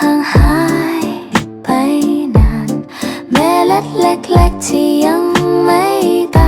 ห่างหายไปนาน แม้เล็ดเล็กๆที่ยังไม่ตาย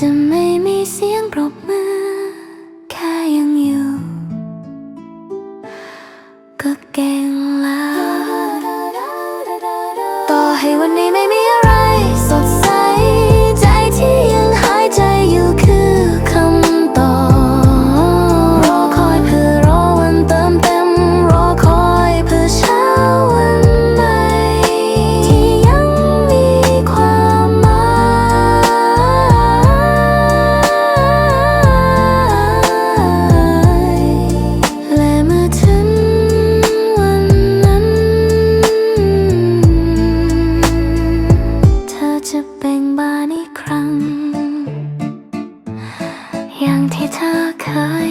จะไม่มีเสียงปรบมือ แค่ยังอยู่ ก็เก่งแล้ว ต่อให้วันนี้ไม่มี งบานอีกครั้ง อย่างที่เธอเคย